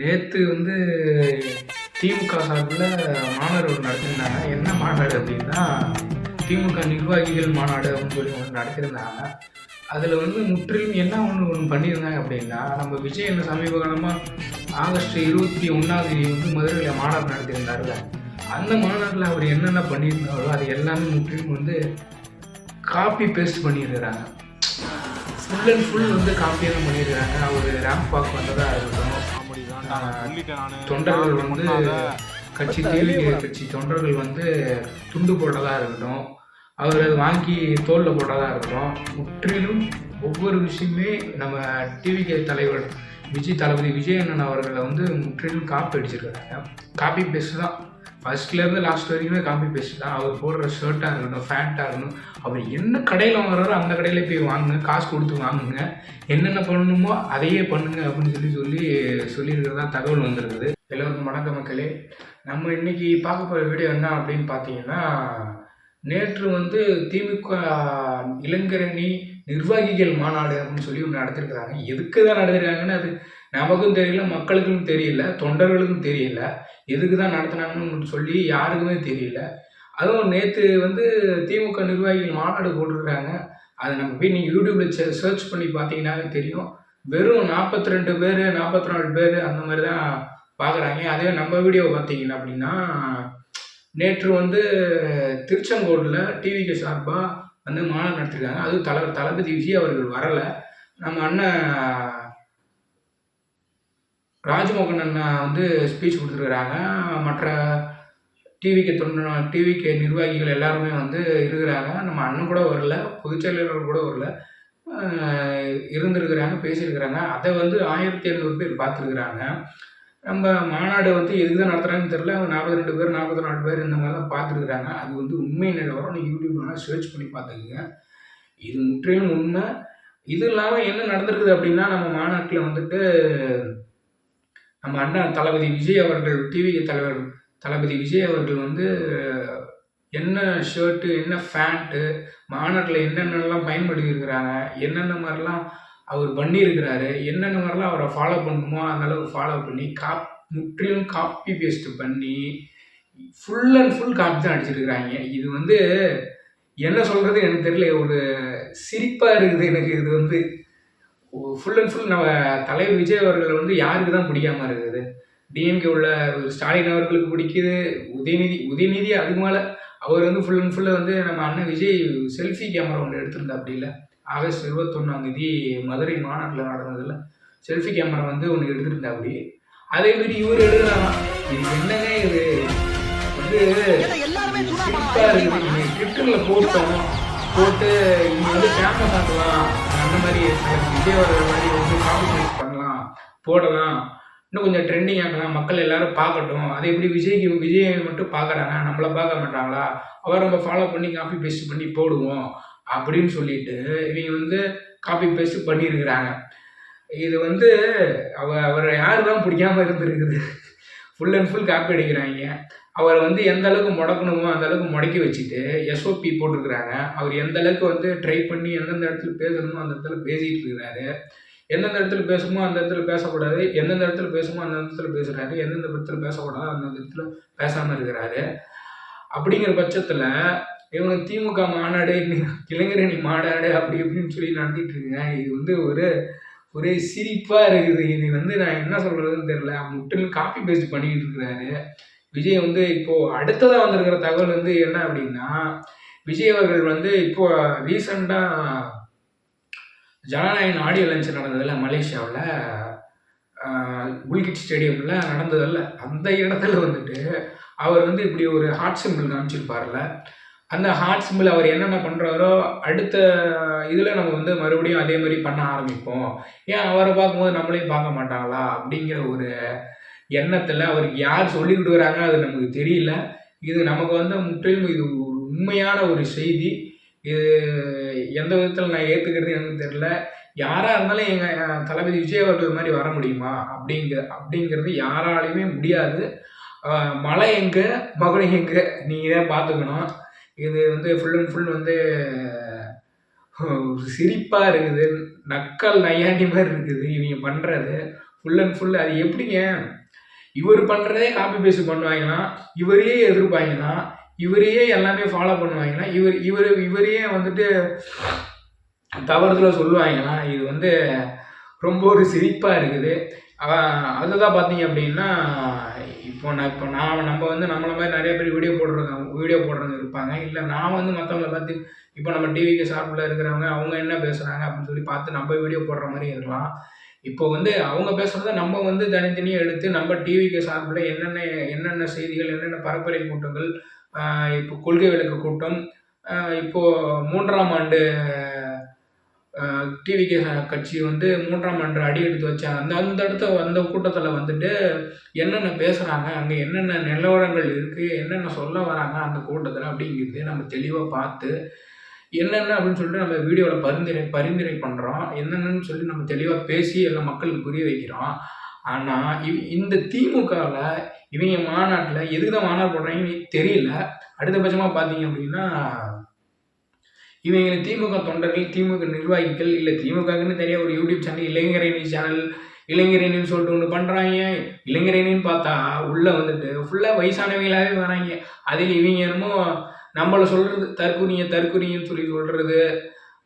நேற்று வந்து திமுக சார்பில் மாநாடு ஒன்று நடத்திருந்தாங்க. என்ன மாநாடு அப்படின்னா திமுக நிர்வாகிகள் மாநாடு அப்படின்னு சொல்லி ஒன்று நடத்திருந்தாங்க. அதில் வந்து முற்றிலும் என்ன ஒன்று ஒன்று பண்ணியிருந்தாங்க அப்படின்னா நம்ம விஜய் என்ன சமீப காலமாக ஆகஸ்ட் இருபத்தி ஒன்றாம் தேதி வந்து மதுரையில் மாநாடு நடத்தியிருந்தாருல அந்த மாநாட்டில் அவர் என்னென்ன பண்ணியிருந்தாரோ அது எல்லாமே முற்றிலும் வந்து காப்பி பேஸ்ட் பண்ணியிருக்கிறாங்க. ஃபுல் அண்ட் ஃபுல் வந்து காப்பியாக தான் பண்ணியிருக்கிறாங்க. அவர் ரேம்ப் வாக் வந்ததாக இருக்கட்டும் தொண்டர்கள் வந்து கட்சி தேவி கட்சி தொண்டர்கள் வந்து துண்டு போட்டதா இருக்கட்டும் அவர் அதை வாங்கி தோல்ல போட்டதா இருக்கட்டும் முற்றிலும் ஒவ்வொரு விஷயமே நம்ம டிவிகே தலைவர் விஜய் தளபதி விஜய் அண்ணன் அவர்களை வந்து முற்றிலும் காப்பி அடிச்சிருக்காங்க. காப்பி பேஸ்ட் தான். ஃபர்ஸ்ட்லேருந்து லாஸ்ட் வரைக்குமே காப்பி பேஸ்ட் தான். அவர் போடுற ஷர்ட்டாக இருக்கட்டும் ஃபேண்ட்டாக இருக்கணும் அவர் என்ன கடையில் வாங்குறாரோ அந்த கடையில் போய் வாங்குங்க காசு கொடுத்து வாங்குங்க. என்னென்ன பண்ணணுமோ அதையே பண்ணுங்க அப்படின்னு சொல்லி சொல்லி சொல்லியிருக்கிறதா தகவல் வந்திருக்குது. எல்லோருக்கும் வணக்க மக்களே. நம்ம இன்னைக்கு பார்க்க போகிற வீடியோ என்ன அப்படின்னு பார்த்தீங்கன்னா நேற்று வந்து திமுக இளைஞரணி நிர்வாகிகள் மாநாடு அப்படின்னு சொல்லி ஒன்று நடத்திருக்கிறாங்க. எதுக்கு தான் நடத்திருக்காங்கன்னு அது நமக்கும் தெரியல மக்களுக்கும் தெரியல தொண்டர்களுக்கும் தெரியல. எதுக்கு தான் நடத்தினாங்கன்னு சொல்லி யாருக்குமே தெரியல. அதுவும் நேற்று வந்து திமுக நிர்வாகிகள் மாநாடு போட்டிருக்காங்க அதை நம்ம போய் நீங்கள் யூடியூப்பில் சர்ச் பண்ணி பார்த்தீங்கன்னாவே தெரியும். வெறும் நாற்பத்தி ரெண்டு பேர் நாற்பத்தி நாலு பேர் அந்த மாதிரி தான் பார்க்குறாங்க. அதே நம்ம வீடியோ பார்த்தீங்கன்னா அப்படின்னா நேற்று வந்து திருச்செங்கோடில் டிவிக்கு சார்பாக வந்து மாநாடு நடத்திருக்காங்க. அதுவும் தலைவர் தளபதி விஜய் அவர்கள் வரலை. நம்ம அண்ணன் ராஜ்மோகன் அண்ணா வந்து ஸ்பீச் கொடுத்துருக்குறாங்க. மற்ற டிவிக்கு தொண்டன டிவிக்கு நிர்வாகிகள் எல்லாருமே வந்து இருக்கிறாங்க. நம்ம அண்ணன் கூட வரல பொதுச்செயலாளர் கூட வரல. இருந்திருக்கிறாங்க பேசியிருக்கிறாங்க. அதை வந்து ஆயிரத்தி எழுநூறு பேர் பார்த்துருக்குறாங்க. நம்ம மாநாடு வந்து எதுக்கு தான் நடத்துகிறாங்கன்னு தெரில நாற்பத்தி ரெண்டு பேர் நாற்பத்தி நாலு பேர் இந்த மாதிரி தான் பார்த்துருக்குறாங்க. அது வந்து உண்மை நிலவரம் நீங்கள் யூடியூப்லாம் சர்ச் பண்ணி பார்த்துக்குங்க. இது முற்றிலும் உண்மை. இது இல்லாமல் என்ன நடந்திருக்குது அப்படின்னா நம்ம மாநாட்டில் வந்துட்டு நம்ம அண்ணா தளபதி விஜய் அவர்கள் டிவி தலைவர் தளபதி விஜய் அவர்கள் வந்து என்ன ஷர்ட்டு என்ன ஃபேண்ட்டு மாநாட்டில் என்னென்னலாம் பயன்படுத்தியிருக்கிறாங்க என்னென்ன மாதிரிலாம் அவர் பண்ணியிருக்கிறாரு என்னென்ன மாதிரிலாம் அவரை ஃபாலோ பண்ணணுமோ அந்தளவுக்கு ஃபாலோ பண்ணி காப் முற்றிலும் காப்பி பேஸ்ட் பண்ணி ஃபுல் அண்ட் ஃபுல் காப்பி தான் அடிச்சிருக்கிறாங்க. இது வந்து என்ன சொல்கிறது எனக்கு தெரியல ஒரு சிரிப்பாக இருக்குது எனக்கு இது வந்து. ஃபுல் அண்ட் ஃபுல் நம்ம தலைவர் விஜய் அவர்கள் வந்து யாருக்கு தான் பிடிக்காம இருக்குது? டிஎம்கே உள்ள ஸ்டாலின் அவர்களுக்கு பிடிக்குது. உதயநிதி உதயநிதி அதுக்கு மேலே அவர் வந்து ஃபுல் அண்ட் ஃபுல்லு வந்து நம்ம அண்ணன் விஜய் செல்ஃபி கேமரா ஒன்று எடுத்திருந்தா அப்படி இல்லை. ஆகஸ்ட் இருபத்தொன்னாம் தேதி மதுரை மாநாட்டில் நடந்ததில் செல்ஃபி கேமரா வந்து ஒன்று எடுத்திருந்தா அப்படி. அதே மாதிரி இவர் எடுக்கிறாராம் இது என்னங்க இது? வந்து ட்விட்டரில் போட்டோம். போட்டு இங்க வந்து ஃபேமஸ் ஆகலாம் அந்த மாதிரி தலைவர் மாதிரி வந்து காப்பி பண்ணலாம் போடலாம். இன்னும் கொஞ்சம் ட்ரெண்டிங் ஆக்கலாம். மக்கள் எல்லாரும் பார்க்கட்டும். அது எப்படி விஜய்க்கு விஜயை மட்டும் பார்க்குறாங்க? நம்மளை பார்க்க மாட்டாங்களா? அவரை நம்ம ஃபாலோ பண்ணி காப்பி பேஸ்ட் பண்ணி போடுவோம் அப்படின்னு சொல்லிட்டு இவங்க வந்து காப்பி பேஸ்ட் பண்ணியிருக்கிறாங்க. இது வந்து அவ அவரை யார் தான் பிடிக்காமல் இருந்திருக்குது? ஃபுல் அண்ட் ஃபுல் காப்பி அடிக்கிறாங்க. அவரை வந்து எந்த அளவுக்கு முடக்கணுமோ அந்த அளவுக்கு முடக்கி வச்சுட்டு எஸ்ஓபி போட்டிருக்கிறாங்க. அவர் எந்த அளவுக்கு வந்து ட்ரை பண்ணி எந்தெந்த இடத்துல பேசணுமோ அந்த இடத்துல பேசிகிட்டு இருக்கிறாரு. எந்தெந்த இடத்துல பேசணுமோ அந்த இடத்துல பேசக்கூடாது. எந்தெந்த இடத்துல பேசணுமோ அந்த இடத்துல பேசுகிறாரு எந்தெந்த இடத்துல பேசக்கூடாது அந்த இடத்துல பேசாமல் இருக்கிறாரு. அப்படிங்கிற பட்சத்தில் இவங்க திமுக மாநாடு இளைஞரணி மாநாடு அப்படி இப்படின்னு சொல்லி நடத்திட்டு இருக்குங்க. இது வந்து ஒரு ஒரே சிரிப்பாக இருக்குது. இது வந்து நான் என்ன சொல்கிறதுன்னு தெரில முற்றிலும் காப்பி பேஸ்ட் பண்ணிக்கிட்டு இருக்கிறாரு. விஜய் வந்து இப்போது அடுத்ததாக வந்திருக்கிற தகவல் வந்து என்ன அப்படின்னா விஜய் அவர்கள் வந்து இப்போ ரீசண்டாக ஜனநாயகன் ஆடியோ லஞ்ச் நடந்ததில்ல மலேசியாவில் குல்கிட் ஸ்டேடியமில் நடந்ததில்ல. அந்த இடத்துல வந்துட்டு அவர் வந்து இப்படி ஒரு ஹார்ட் சிம்பிள் காமிச்சிருப்பார்ல அந்த ஹார்ட் சிம்பிள் அவர் என்னென்ன பண்ணுறாரோ அடுத்த இதில் நம்ம வந்து மறுபடியும் அதே மாதிரி பண்ண ஆரம்பிப்போம். ஏன் அவரை பார்க்கும்போது நம்மளையும் பார்க்க மாட்டாங்களா? அப்படிங்கிற ஒரு எண்ணத்தில் அவருக்கு யார் சொல்லி கொடுக்குறாங்க அது நமக்கு தெரியல. இது நமக்கு வந்து முற்றிலும் இது ஒரு உண்மையான ஒரு செய்தி. இது எந்த விதத்தில் நான் ஏற்றுக்கிறது எனக்கு தெரியல. யாராக இருந்தாலும் எங்கள் தளபதி விஜய் அவர்கள் மாதிரி வர முடியுமா? அப்படிங்கிற அப்படிங்கிறது யாராலையுமே முடியாது. மழை மலை எங்கே மகுடம் எங்கே? நீங்கள் தான் பார்த்துக்கணும். இது வந்து ஃபுல் அண்ட் ஃபுல் வந்து சிரிப்பாக இருக்குது. நக்கல் நையாண்டி மாதிரி இருக்குது இவங்க பண்ணுறது ஃபுல் அண்ட் ஃபுல் அது எப்படிங்க? இவர் பண்ணுறதே காப்பி பேஸ்ட் பண்ணுவாங்கன்னா இவரையே எதிர்ப்பாங்கன்னா இவரையே எல்லாமே ஃபாலோ பண்ணுவாங்கன்னா இவர் இவர் இவரையே வந்துட்டு தவறுதலாக சொல்லுவாங்கன்னா இது வந்து ரொம்ப ஒரு சிரிப்பாக இருக்குது. அதுதான் பார்த்தீங்க அப்படின்னா இப்போ நான் இப்போ நான் நம்ம வந்து நம்மளை மாதிரி நிறைய பேர் வீடியோ போடுறவங்க வீடியோ போடுறவங்க இருப்பாங்க. இல்லை நான் வந்து மற்றவங்களை பார்த்து இப்போ நம்ம டிவிக்கு சார்பில் இருக்கிறவங்க அவங்க என்ன பேசுகிறாங்க அப்படின்னு சொல்லி பார்த்து நம்ம வீடியோ போடுற மாதிரி இருக்கலாம். இப்போ வந்து அவங்க பேசுகிறத நம்ம வந்து தனித்தனியாக எடுத்து நம்ம டிவிக்கு சார்பில் என்னென்ன என்னென்ன செய்திகள் என்னென்ன பரப்புரை கூட்டங்கள் இப்போ கொள்கை விளக்கு கூட்டம் இப்போது மூன்றாம் ஆண்டு டிவிகே கட்சி வந்து மூன்றாம் ஆண்டு அடி எடுத்து வச்சாங்க. அந்த அந்த இடத்த அந்த கூட்டத்தில் வந்துட்டு என்னென்ன பேசுகிறாங்க அங்கே என்னென்ன நிலவரங்கள் இருக்குது என்னென்ன சொல்ல வராங்க அந்த கூட்டத்தில் அப்படிங்கிறது நம்ம தெளிவாக பார்த்து என்னென்ன அப்படின்னு சொல்லிட்டு நம்ம வீடியோவில் பரிந்துரை பரிந்துரை பண்ணுறோம் என்னென்னு சொல்லி நம்ம தெளிவாக பேசி எல்லாம் மக்களுக்கு புரிய வைக்கிறோம். ஆனால் இவ் இந்த திமுகவில் இவங்க மாநாட்டில் எதுக்கு தான் மாநாடு போடுறாங்கன்னு தெரியல. அடுத்தபட்சமாக பார்த்தீங்க அப்படின்னா இவங்க திமுக தொண்டர்கள் திமுக நிர்வாகிகள் இல்லை திமுகன்னு தெரியாத ஒரு யூடியூப் சேனல் இளைஞரணி சேனல் இளைஞரணின்னு சொல்லிட்டு ஒன்று பண்ணுறாங்க இளைஞரணின்னு பார்த்தா உள்ளே வந்துட்டு ஃபுல்லாக வயசானவங்களாகவே வராங்க. அதில் இவங்க என்னமோ நம்மளை சொல்கிறது தற்குறிய தற்குறின்னு சொல்லி சொல்கிறது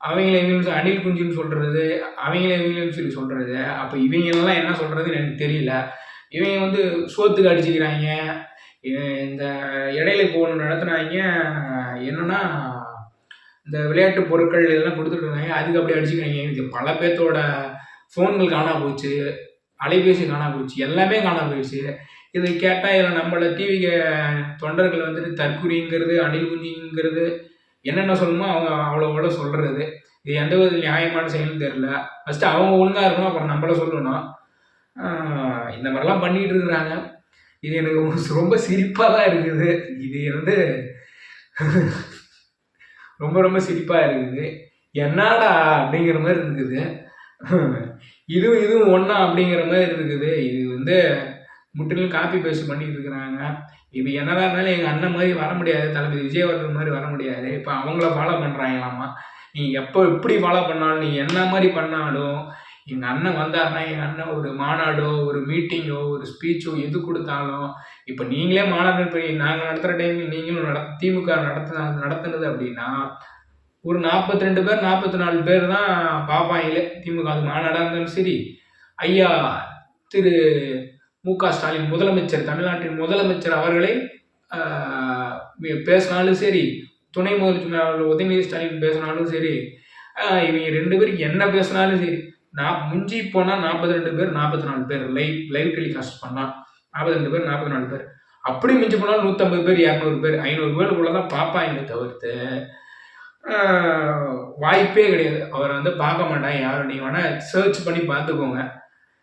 அவங்கள இவங்களும் அணில் குஞ்சுன்னு சொல்கிறது அவங்கள இவங்களும் சொல்லி சொல்கிறது அப்போ இவங்களெல்லாம் என்ன சொல்கிறதுன்னு எனக்கு தெரியல. இவங்க வந்து சோத்துக்கு அடிச்சுக்கிறாங்க. இந்த இடையில இப்போ ஒன்று நடத்துனாங்க. என்னென்னா இந்த விளையாட்டு பொருட்கள் இதெல்லாம் கொடுத்துட்டு இருந்தாங்க. அதுக்கு அப்படி அடிச்சுக்கிறாங்க. இது பல பேர்த்தோட ஃபோன்கள் காணா போச்சு. அலைபேசி காணா போச்சு. எல்லாமே காணா போயிடுச்சு. இதை கேட்டால் இதில் நம்மளை டிவி தொண்டர்கள் வந்துட்டு தற்குறிங்கிறது அணில் குஞ்சிங்கிறது என்னென்ன சொல்லணுமோ அவங்க அவ்வளோவோட சொல்கிறது இது எந்த வித நியாயமான செயல்னு தெரில ஃபஸ்ட்டு அவங்க ஒழுங்காக இருக்கணும் அப்புறம் நம்மள சொல்லணும். இந்த மாதிரிலாம் பண்ணிகிட்டு இருக்கிறாங்க. இது எனக்கு ரொம்ப சிரிப்பாக தான் இருக்குது. இது வந்து ரொம்ப ரொம்ப சிரிப்பாக இருக்குது. என்னடா அப்படிங்கிற மாதிரி இருக்குது. இதுவும் இதுவும் ஒன்றா அப்படிங்கிற மாதிரி இருக்குது. இது வந்து முற்றிலும் காப்பி பேஸ்ட் பண்ணிட்டு இருக்கிறாங்க இப்போ என்னதான் இருந்தாலும் எங்கள் அண்ணன் மாதிரி வர முடியாது தளபதி விஜயவர்தன் மாதிரி வர முடியாது. இப்போ அவங்கள ஃபாலோ பண்ணுறாங்களாமா நீ எப்போ எப்படி ஃபாலோ பண்ணாலும் நீ என்ன மாதிரி பண்ணாலும் எங்கள் அண்ணன் வந்தாருன்னா எங்கள் அண்ணன் ஒரு மாநாடோ ஒரு மீட்டிங்கோ ஒரு ஸ்பீச்சோ எது கொடுத்தாலும் இப்போ நீங்களே மாநாடு போய் நாங்கள் நடத்துகிற டைமில் நீங்களும் நட திமுக நடத்து நடத்துனது அப்படின்னா ஒரு நாற்பத்தி ரெண்டு பேர் நாற்பத்தி நாலு பேர் தான் பார்ப்பாங்களே திமுக அது மாநாடாக இருந்தாலும் சரி. ஐயா திரு மு க. ஸ்டாலின் முதலமைச்சர் தமிழ்நாட்டின் முதலமைச்சர் அவர்களை பேசினாலும் சரி துணை முதலமைச்சர் உதயநிதி ஸ்டாலின் பேசினாலும் சரி இவங்க ரெண்டு பேரும் என்ன பேசினாலும் சரி நான் முஞ்சி போனால் நாற்பத்தி ரெண்டு பேர் நாற்பத்தி நாலு பேர் லைவ் லைவ் டெலிகாஸ்ட் பண்ணால் நாற்பத்தி ரெண்டு பேர் நாற்பத்தி நாலு பேர். அப்படி மிஞ்சி போனால் நூற்றம்பது பேர் இரநூறு பேர் ஐநூறு பேருக்குள்ள தான் பார்ப்பாங்க தவிர்த்து வாய்ப்பே கிடையாது. அவரை வந்து பார்க்க மாட்டாங்க யாரும். நீங்கள் வேணால் சர்ச் பண்ணி பார்த்துக்கோங்க.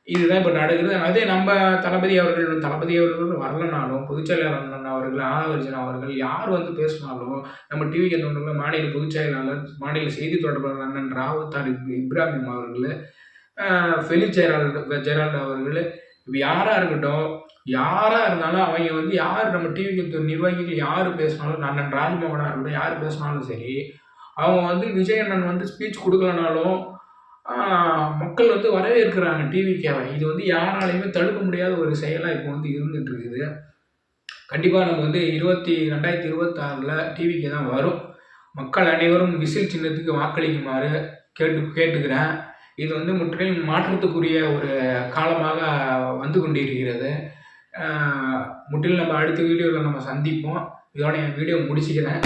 இதுதான் இப்போ நடக்குது. அதே நம்ம தளபதி அவர்கள் தளபதி அவர்கள் வரலனாலும் பொதுச்செயலாளர் அவர்கள் ஆனவர்ஜன் அவர்கள் யார் வந்து பேசினாலும் நம்ம டிவி தொண்டர்கள் மாநில பொதுச்செயலாளர் மாநில செய்தி தொடர்பாளர் அண்ணன் ராவத்தார் இப்ராஹிம் அவர்கள் ஃபெலிச் ஜெயரால் ஜெயரால் அவர்கள் இப்போ யாராக இருக்கட்டும் யாராக இருந்தாலும் அவங்க வந்து யார் நம்ம டிவி நிர்வாகிகள் யார் பேசினாலும் அண்ணன் ராஜ்மோகனாக இருக்கட்டும் யார் பேசினாலும் சரி அவங்க வந்து விஜயண்ணன் வந்து ஸ்பீச் கொடுக்கலனாலும் மக்கள் வந்து வரவேற்கிறாங்க டிவிக்காவை இது வந்து யாராலையுமே தடுக்க முடியாத ஒரு செயலாக இப்போ வந்து இருந்துகிட்டு இருக்குது கண்டிப்பாக நம்ம வந்து இருபத்தி ரெண்டாயிரத்தி இருபத்தாறில் டிவிக்கு தான் வரும். மக்கள் அனைவரும் விசில் சின்னத்துக்கு வாக்களிக்குமாறு கேட்டு கேட்டுக்கிறேன். இது வந்து முற்றிலும் மாற்றத்துக்குரிய ஒரு காலமாக வந்து கொண்டிருக்கிறது. முற்றிலும் நம்ம அடுத்த வீடியோவில் நம்ம சந்திப்போம். இதோட என் வீடியோ முடிச்சுக்கிறேன்.